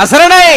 আছে না নাই